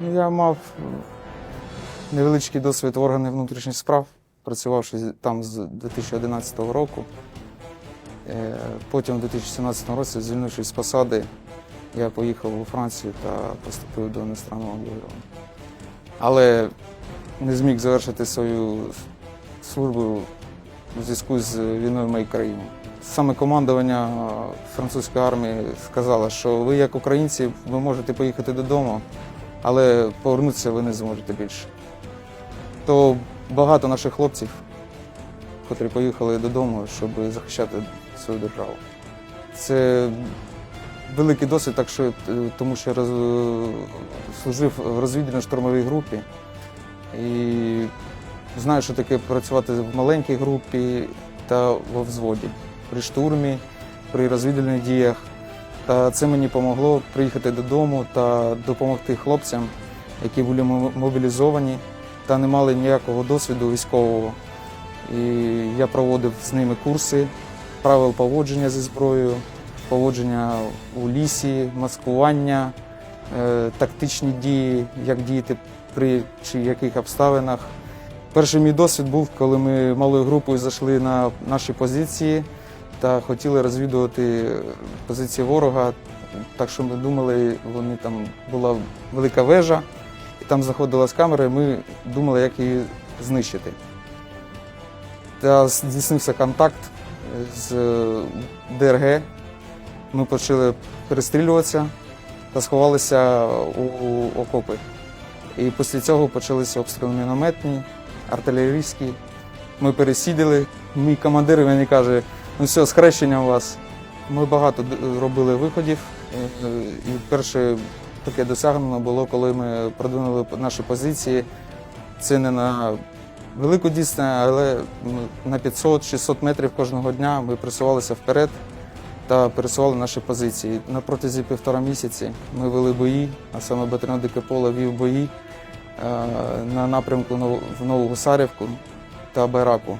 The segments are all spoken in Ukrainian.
Я мав невеличкий досвід в органах внутрішніх справ, працювавши там з 2011 року. Е, Потім у 2017 році, звільнившись з посади, я поїхав у Францію та поступив до іностранного бюро. Але не зміг завершити свою службу у зв'язку з війною в моїй країні. Саме командування французької армії сказало, що ви, як українці, ви можете поїхати додому, але повернутися ви не зможете більше. То багато наших хлопців, котрі поїхали додому, щоб захищати свою державу. Це великий досвід, так що, е, тому що я роз- служив в розвідувально-штурмовій групі і знаю, що таке працювати в маленькій групі та во взводі при штурмі, при розвідувальних діях. Та це мені допомогло приїхати додому та допомогти хлопцям, які були мобілізовані та не мали ніякого досвіду військового. І я проводив з ними курси правил поводження зі зброєю, поводження у лісі, маскування, е, тактичні дії, як діяти при чи яких обставинах. Перший мій досвід був, коли ми малою групою зайшли на наші позиції та хотіли розвідувати позиції ворога. Так що ми думали, вони там була велика вежа, і там знаходилась камера, і ми думали, як її знищити. Та здійснився контакт з ДРГ. Ми почали перестрілюватися та сховалися у окопи. І після цього почалися обстріли мінометні, артилерійські. Ми пересідали. Мій командир мені каже, ну все, схрещення у вас. Ми багато робили виходів. Е, І перше таке досягнено було, коли ми продвинули наші позиції. Це не на велику дійсне, але на 500-600 метрів кожного дня ми просувалися вперед та пересували наші позиції. На протязі півтора місяці ми вели бої, а саме батальйон Дике Поле вів бої е, на напрямку в Нову Гусарівку та Байраку.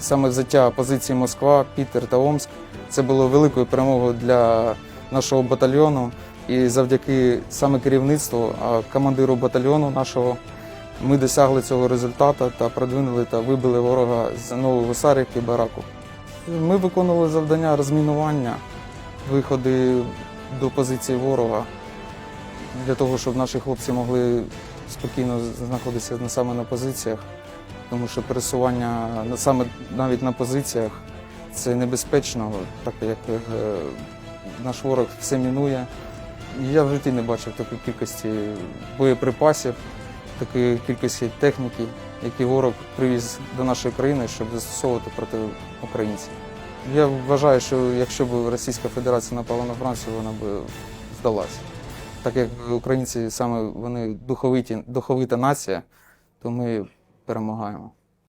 Саме взяття позиції Москва, Пітер та Омск це було великою перемогою для нашого батальйону. І завдяки саме керівництву, а командиру батальйону нашого, ми досягли цього результату та продвинули та вибили ворога з Нової і Бараку. Ми виконували завдання розмінування, виходи до позиції ворога для того, щоб наші хлопці могли спокійно знаходитися саме на позиціях, тому що пересування саме навіть на позиціях це небезпечно, так як е, наш ворог все мінує. Я в житті не бачив такої кількості боєприпасів, такої кількості техніки, які ворог привіз до нашої країни, щоб застосовувати проти українців. Я вважаю, що якщо б Російська Федерація напала на Францію, вона б здалася. Так як українці саме вони духовиті, духовита нація, то ми перемагаємо.